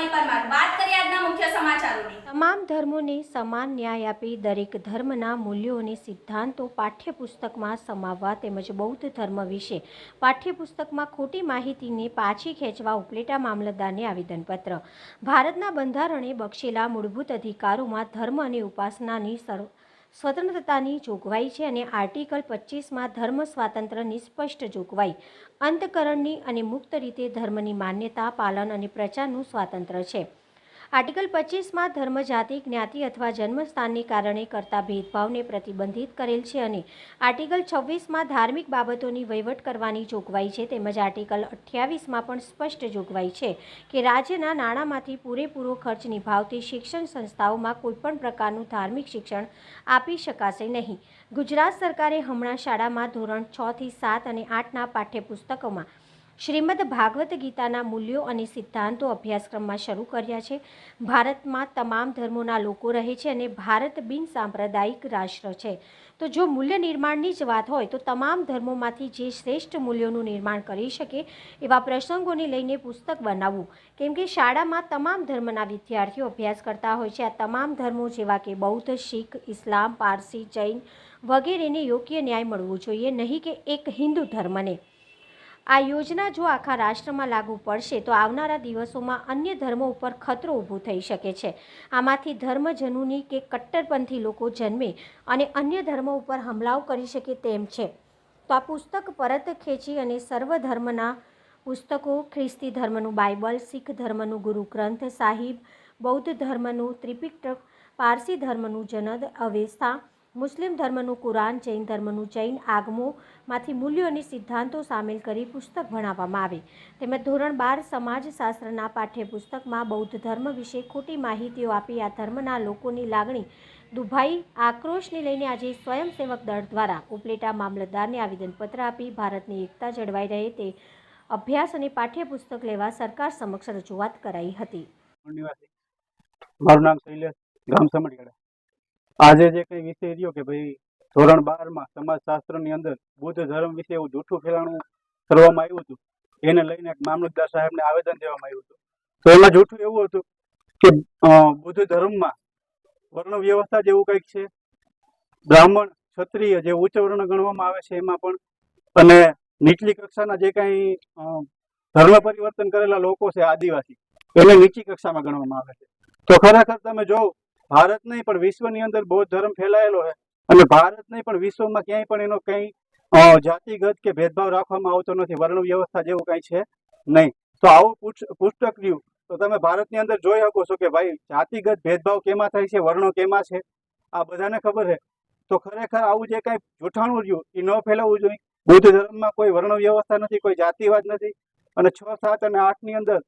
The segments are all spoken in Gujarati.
કૃપાલી પરમાર. વાત કરીએ આજના મુખ્ય સમાચારોની. તમામ ધર્મોને સમાન ન્યાય આપી દરેક ધર્મના મૂલ્યો અને સિદ્ધાંતો પાઠ્યપુસ્તકમાં સમાવવા તેમજ બૌદ્ધ ધર્મ વિશે પાઠ્યપુસ્તકમાં ખોટી માહિતીને પાછી ખેંચવા ઉપલેટા મામલતદારને આવેદનપત્ર. ભારતના બંધારણે બક્ષેલા મૂળભૂત અધિકારોમાં ધર્મ અને ઉપાસનાની સર્વ સ્વતંત્રતાની જોગવાઈ છે અને આર્ટિકલ પચીસમાં ધર્મ સ્વાતંત્ર્યની સ્પષ્ટ જોગવાઈ. અંતકરણની અને મુક્ત રીતે ધર્મની માન્યતા, પાલન અને પ્રચારનું સ્વાતંત્ર્ય છે. આર્ટિકલ પચીસમાં ધર્મ જાતિ જ્ઞાતિ અથવા જન્મસ્થાનને કારણે કરતા ભેદભાવને પ્રતિબંધિત કરેલ છે અને આર્ટિકલ છવ્વીસમાં ધાર્મિક બાબતોની વહીવટ કરવાની જોગવાઈ છે તેમજ આર્ટિકલ અઠ્યાવીસમાં પણ સ્પષ્ટ જોગવાઈ છે કે રાજ્યના નાણાંમાંથી પૂરેપૂરો ખર્ચ નિભાવતી શિક્ષણ સંસ્થાઓમાં કોઈપણ પ્રકારનું ધાર્મિક શિક્ષણ આપી શકાશે નહીં. ગુજરાત સરકારે હમણાં શાળામાં ધોરણ છથી સાત અને આઠના પાઠ્યપુસ્તકોમાં શ્રીમદ ભાગવત ગીતાના મૂલ્યો અને સિદ્ધાંતો અભ્યાસક્રમમાં શરૂ કર્યા છે. ભારતમાં તમામ ધર્મોના લોકો રહે છે અને ભારત બિન સાંપ્રદાયિક રાષ્ટ્ર છે. તો જો મૂલ્ય નિર્માણની જ વાત હોય તો તમામ ધર્મોમાંથી જે શ્રેષ્ઠ મૂલ્યોનું નિર્માણ કરી શકે એવા પ્રસંગોને લઈને પુસ્તક બનાવવું. કેમ કે શાળામાં તમામ ધર્મના વિદ્યાર્થીઓ અભ્યાસ કરતા હોય છે. આ તમામ ધર્મો જેવા કે બૌદ્ધ, શીખ, ઇસ્લામ, પારસી, જૈન વગેરેને યોગ્ય ન્યાય મળવો જોઈએ, નહીં કે એક હિન્દુ ધર્મને. આ યોજના જો આખા રાષ્ટ્રમાં લાગુ પડશે, તો આવનારા દિવસોમાં અન્ય ધર્મો ઉપર ખતરો ઊભો થઈ શકે છે. આમાંથી ધર્મજનુની કે કટ્ટરપંથી લોકો જન્મે અને અન્ય ધર્મો ઉપર હમલાઓ કરી શકે તેમ છે. તો આ પુસ્તક પરત ખેંચી અને સર્વ ધર્મના પુસ્તકો, ખ્રિસ્તી ધર્મનું બાઇબલ, શીખ ધર્મનું ગુરુ ગ્રંથ સાહિબ, બૌદ્ધ ધર્મનું ત્રિપિટક, પારસી ધર્મનું જનદ અવેસ્તા મુસ્લિમ ધર્મનું કુરાન, જૈન ધર્મનું જૈન આગમોમાંથી મૂલ્યો અને સિદ્ધાંતો સામેલ કરી પુસ્તક ભણાવવામાં આવે. તેમજ ધોરણ બાર સમાજશાસ્ત્રના પાઠ્યપુસ્તકમાં બૌદ્ધ ધર્મ વિશે ખોટી માહિતીઓ આપી આ ધર્મના લોકોની લાગણી દુભાઈ આક્રોશને લઈને આજે સ્વયંસેવક દળ દ્વારા ઉપલેટા મામલતદારને આવેદનપત્ર આપી ભારતની એકતા જળવાઈ રહે તે અભ્યાસ અને પાઠ્યપુસ્તક લેવા સરકાર સમક્ષ રજૂઆત કરાઈ હતી. મારું નામ શૈલેષ, ગામ સમઢિયાળા આજે જે કઈ વિષય રહ્યો કે ભાઈ ધોરણ બારમાં સમાજશાસ્ત્રની અંદર બુદ્ધ ધર્મ વિશે એવું જૂઠું ફેલાણું કરવામાં આવ્યું હતું, એને લઈને એક સાહેબ સાહેબને આવેદન દેવામાં આવ્યું હતું. તો એમાં જૂઠું એવું હતું કે બુદ્ધ ધર્મમાં વર્ણ વ્યવસ્થા જેવું કંઈક છે, બ્રાહ્મણ ક્ષત્રિય જે ઉચ્ચ વર્ણ ગણવામાં આવે છે એમાં પણ, અને નીચલી કક્ષાના જે કાંઈ ધર્મ પરિવર્તન કરેલા લોકો છે આદિવાસી, એને નીચી કક્ષામાં ગણવામાં આવે છે. તો ખરેખર તમે જોવો ભારત નહીં, પણ વિશ્વની અંદર બૌદ્ધ ધર્મ ફેલાયેલો છે. અને ભારત નહીં, પણ વિશ્વમાં ક્યાંય પણ એનો કંઈ જાતિગત કે ભેદભાવ રાખવામાં આવતો નથી. વર્ણ વ્યવસ્થા જેવું કંઈ છે નહીં. તો આવું પુસ્ત- પુસ્તક રહ્યું તો તમે ભારતની અંદર જોઈ શકો છો કે ભાઈ, જાતિગત ભેદભાવ કેમાં થાય છે, વર્ણો કેમાં છે? આ બધાને ખબર છે. તો ખરેખર આવું જે કાંઈ જૂઠાણું રહ્યું, એ ન ફેલાવવું જોઈએ. બૌદ્ધ ધર્મમાં કોઈ વર્ણ વ્યવસ્થા નથી, કોઈ જાતિવાદ નથી. અને છ, સાત અને આઠની અંદર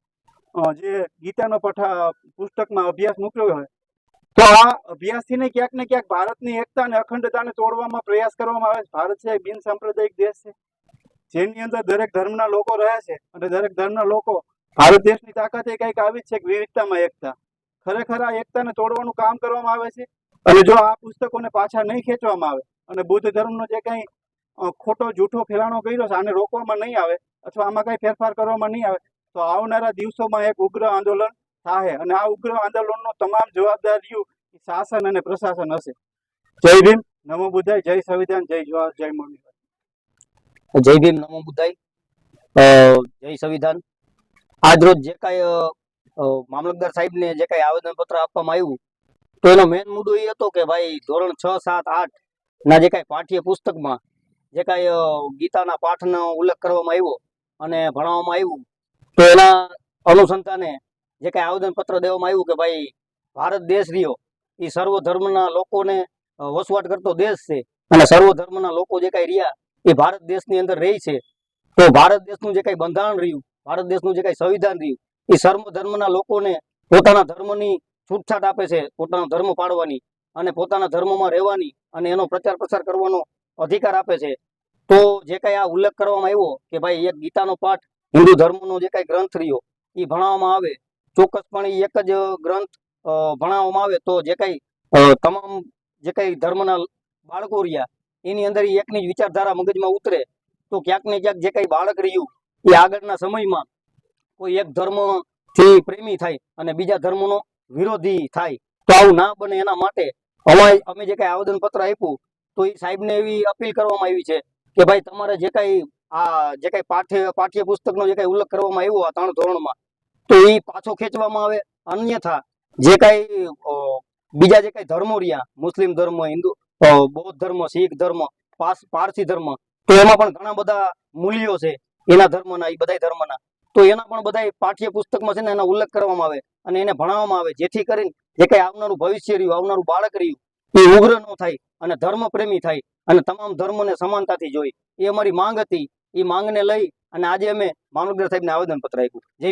જે ગીતાનો પઠા, પુસ્તકમાં અભ્યાસ મૂક્યો હોય તો આ અભ્યાસથી ને ક્યાંક ને ક્યાંક ભારતની એકતા અને અખંડતાને તોડવામાં પ્રયાસ કરવામાં આવે છે. ભારત છે બિન સાંપ્રદાયિક દેશ છે. જેની અંદર દરેક ધર્મના લોકો રહે છે અને દરેક ધર્મના લોકો ભારત દેશની તાકાત એ કંઈક આવી જ છે કે વિવિધતામાં એકતા. ખરેખર આ એકતાને તોડવાનું કામ કરવામાં આવે છે અને જો આ પુસ્તકોને પાછા નહીં ખેંચવામાં આવે અને બુદ્ધ ધર્મનો જે કંઈ ખોટો જૂઠો ફેલાણો કર્યો છે, આને રોકવામાં નહીં આવે અથવા આમાં કંઈ ફેરફાર કરવામાં નહીં આવે, તો આવનારા દિવસોમાં એક ઉગ્ર આંદોલન થાય અને આ ઉગ્ર આંદોલનનો તમામ જવાબદારીઓ શાસન અને પ્રશાસન હશે. જય ભીમ. નમો બુદ્ધાય જય સંવિધાન. જય જવાહર જય મોરબી. જય ભીમ નમો બુદ્ધાય જય સંવિધાન. આજ રોજ જે કાંઈ મામલતદાર સાહેબને જે કાંઈ આવેદનપત્ર આપવામાં આવ્યું તો એનો મેઇન મુદ્દો એ હતો કે ભાઈ ધોરણ છ સાત આઠ ના જે કાંઈ પાઠ્ય પુસ્તકમાં જે કાંઈ ગીતાના પાઠનો ઉલ્લેખ કરવામાં આવ્યો અને ભણાવવામાં આવ્યું તો એના અનુસંધાને જે કાંઈ આવેદનપત્ર દેવામાં આવ્યું કે ભાઈ, ભારત દેશ રહ્યો એ સર્વ ધર્મના લોકોને વસવાટ કરતો દેશ છે. અને સર્વ ધર્મના લોકો જે કાંઈ રહ્યા એ ભારત દેશની અંદર રહી છે. તો ભારત દેશનું જે કઈ બંધારણ રહ્યું, ભારત દેશનું જે કઈ સંવિધાન રહ્યું એ સર્વ ધર્મના લોકોને પોતાના ધર્મની છૂટછાટ આપે છે, પોતાનો ધર્મ પાડવાની અને પોતાના ધર્મમાં રહેવાની અને એનો પ્રચાર પ્રસાર કરવાનો અધિકાર આપે છે. તો જે કઈ આ ઉલ્લેખ કરવામાં આવ્યો કે ભાઈ, એક ગીતાનો પાઠ હિન્દુ ધર્મનો જે કઈ ગ્રંથ રહ્યો એ ભણાવવામાં આવે ચોક્કસપણે એક જ ગ્રંથ ભણાવવામાં આવે તો જે કઈ તમામ જે કઈ ધર્મના બાળકો રહ્યા, એની અંદર એકની જ વિચારધારા મગજમાં ઉતરે, તો ક્યાંક ને ક્યાંક જે કઈ બાળક રહ્યું, એ આગળના સમયમાં કોઈ એક ધર્મથી પ્રેમી થાય અને બીજા ધર્મનો વિરોધી થાય, તો આવું ના બને એના માટે અમે અમે જે કઈ આવેદન પત્ર આપ્યું, તો એ સાહેબને એવી અપીલ કરવામાં આવી છે કે ભાઈ તમારે જે કઈ આ, જે કઈ પાઠ્ય પાઠ્ય પુસ્તકનો જે કઈ ઉલ્લેખ કરવામાં આવ્યો આ ત્રણ ધોરણમાં તો એ પાછો ખેંચવામાં આવે. અન્યથા જે કઈ બીજા જે કઈ ધર્મો રહ્યા, મુસ્લિમ ધર્મ, હિન્દુ બૌદ્ધ ધર્મ, શીખ ધર્મ પારસી ધર્મ, તો એમાં પણ ઘણા બધા મૂલ્યો છે એના ધર્મના એ બધા ધર્મના. તો એના પણ બધા પાઠ્ય પુસ્તકમાં છે ને એના ઉલ્લેખ કરવામાં આવે અને એને ભણાવવામાં આવે, જેથી કરીને જે કઈ આવનારું ભવિષ્ય રહ્યું, આવનારું બાળક રહ્યું, એ ઉગ્ર ન થાય અને ધર્મ પ્રેમી થાય અને તમામ ધર્મોને સમાનતાથી જોઈ એ અમારી માંગ હતી. એ માંગને લઈ અને આજે અમે મામલતદાર સાહેબને આવેદન પત્ર આપ્યું. જય